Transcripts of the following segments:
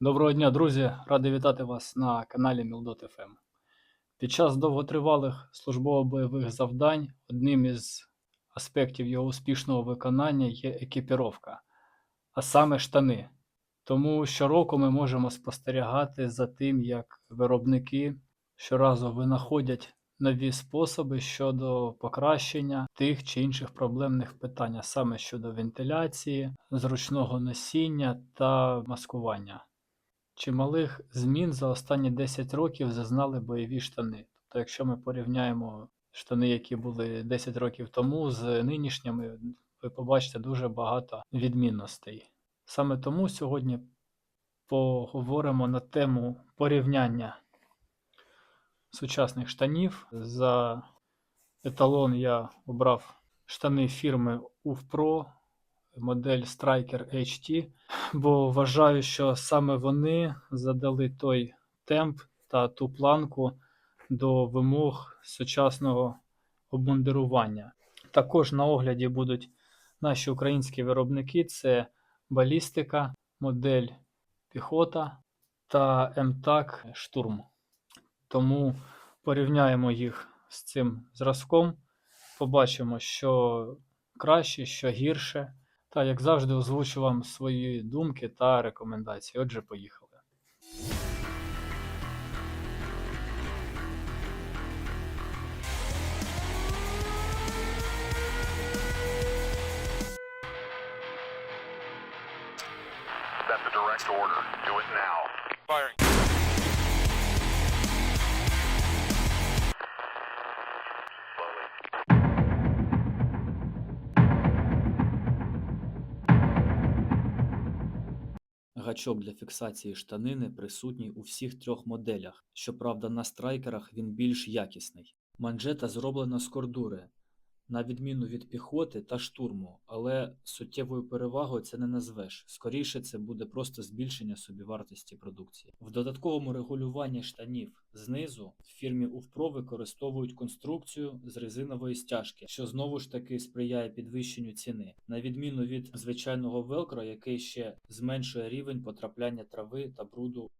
Доброго дня, друзі! Радий вітати вас на каналі Мілдот.ФМ. Під час довготривалих службово-бойових завдань одним із аспектів його успішного виконання є екіпіровка, а саме штани. Тому щороку ми можемо спостерігати за тим, як виробники щоразу винаходять нові способи щодо покращення тих чи інших проблемних питань, а саме щодо вентиляції, зручного носіння та маскування. Чималих змін за останні 10 років зазнали бойові штани. Тобто, якщо ми порівняємо штани, які були 10 років тому, з нинішніми, ви побачите дуже багато відмінностей. Саме тому сьогодні поговоримо на тему порівняння сучасних штанів. За еталон я обрав штани фірми UFPRO, модель Striker HT бо вважаю, що саме вони задали той темп та ту планку до вимог сучасного обмундирування. Також на огляді будуть наші українські виробники: це балістика, модель піхота та МТАК Штурм. Тому порівняємо їх з цим зразком, побачимо, що краще, що гірше. Та, як завжди, озвучу вам свої думки та рекомендації. Отже, поїхали. That's a direct order. Do it now. Firing. Гачок для фіксації штанини присутній у всіх трьох моделях, щоправда на страйкерах він більш якісний. Манжета зроблена з кордури, на відміну від піхоти та штурму, але суттєвою перевагою це не назвеш. Скоріше це буде просто збільшення собівартості продукції. В додатковому регулюванні штанів знизу в фірмі UFPRO використовують конструкцію з резинової стяжки, що знову ж таки сприяє підвищенню ціни, на відміну від звичайного велкро, який ще зменшує рівень потрапляння трави та бруду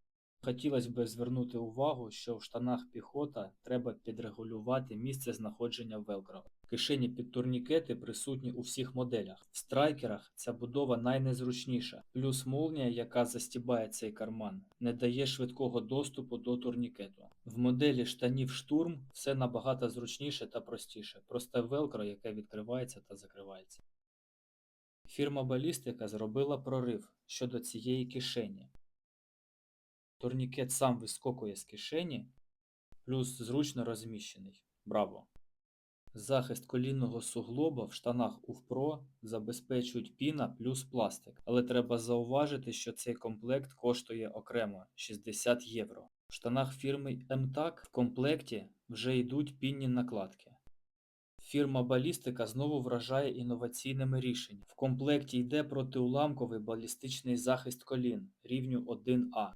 Хотілося б звернути увагу, що в штанах піхота треба підрегулювати місце знаходження велкро. Кишені під турнікети присутні у всіх моделях. В страйкерах ця будова найнезручніша, плюс молнія, яка застібає цей карман, не дає швидкого доступу до турнікету. В моделі штанів штурм все набагато зручніше та простіше, просте велкро, яке відкривається та закривається. Фірма Балістика зробила прорив щодо цієї кишені. Турнікет сам вискокує з кишені, плюс зручно розміщений. Браво! Захист колінного суглоба в штанах UFPRO забезпечують піна плюс пластик, але треба зауважити, що цей комплект коштує окремо 60 євро. В штанах фірми MTAC в комплекті вже йдуть пінні накладки. Фірма Балістика знову вражає інноваційними рішеннями. В комплекті йде протиуламковий балістичний захист колін рівню 1А.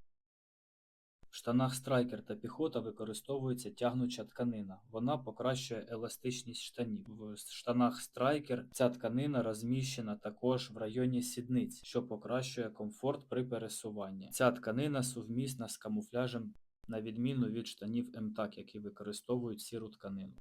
В штанах страйкер та піхота використовується тягнуча тканина. Вона покращує еластичність штанів. В штанах страйкер ця тканина розміщена також в районі сідниць, що покращує комфорт при пересуванні. Ця тканина сувмісна з камуфляжем, на відміну від штанів МТАК, які використовують сіру тканину.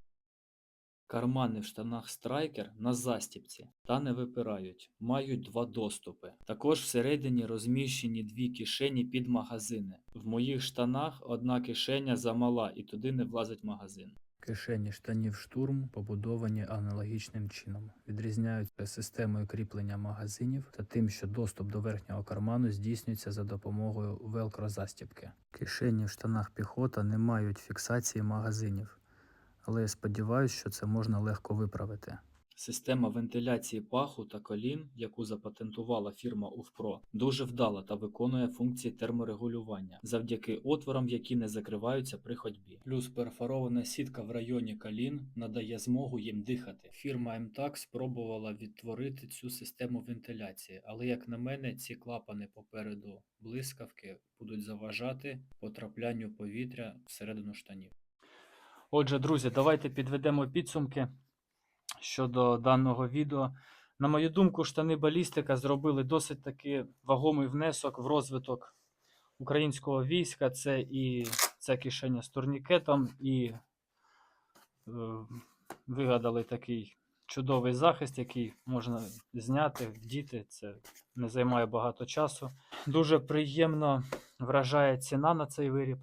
Кармани в штанах страйкер на застіпці та не випирають, мають два доступи. Також всередині розміщені дві кишені під магазини. В моїх штанах одна кишеня замала і туди не влазить магазин. Кишені штанів штурм побудовані аналогічним чином, відрізняються системою кріплення магазинів та тим, що доступ до верхнього карману здійснюється за допомогою велкро-застібки. Кишені в штанах піхота не мають фіксації магазинів, але я сподіваюся, що це можна легко виправити. Система вентиляції паху та колін, яку запатентувала фірма UFPRO, дуже вдала та виконує функції терморегулювання завдяки отворам, які не закриваються при ходьбі. Плюс перфорована сітка в районі колін надає змогу їм дихати. Фірма MTAC спробувала відтворити цю систему вентиляції, але як на мене, ці клапани попереду блискавки будуть заважати потраплянню повітря всередину штанів. Отже, друзі, давайте підведемо підсумки щодо даного відео. На мою думку, штани балістика зробили досить таки вагомий внесок в розвиток українського війська. Це і ця кишеня з турнікетом, і е, вигадали такий чудовий захист, який можна зняти, вдіти. Це не займає багато часу. Дуже приємно вражає ціна на цей виріб.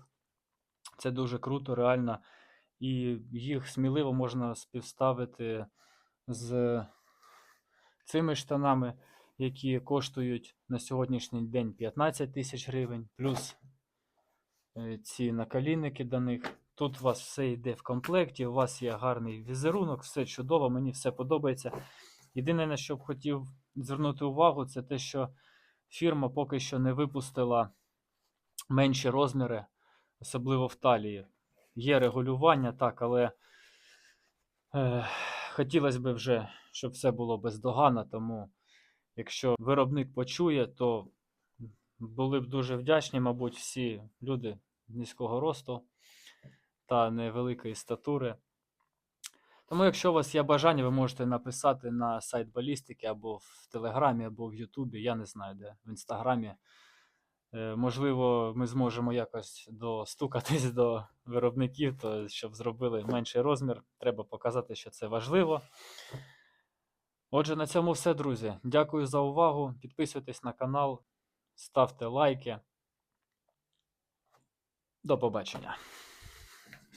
Це дуже круто, реально. І їх сміливо можна співставити з цими штанами, які коштують на сьогоднішній день 15 тисяч гривень, плюс е, ці наколінники до них. Тут у вас все йде в комплекті, у вас є гарний візерунок, все чудово, мені все подобається. Єдине, на що б хотів звернути увагу, це те, що фірма поки що не випустила менші розміри, особливо в талії. Є регулювання, так, але е, хотілося б вже, щоб все було бездоганно, тому якщо виробник почує, то були б дуже вдячні, мабуть, всі люди низького росту та невеликої статури. Тому, якщо у вас є бажання, ви можете написати на сайт балістики або в Телеграмі, або в Ютубі, я не знаю де, в Інстаграмі. Е, Можливо, ми зможемо якось достукатись до виробників, то щоб зробили менший розмір. Треба показати, що це важливо. Отже, на цьому все, друзі. Дякую за увагу. Підписуйтесь на канал, ставте лайки. До побачення.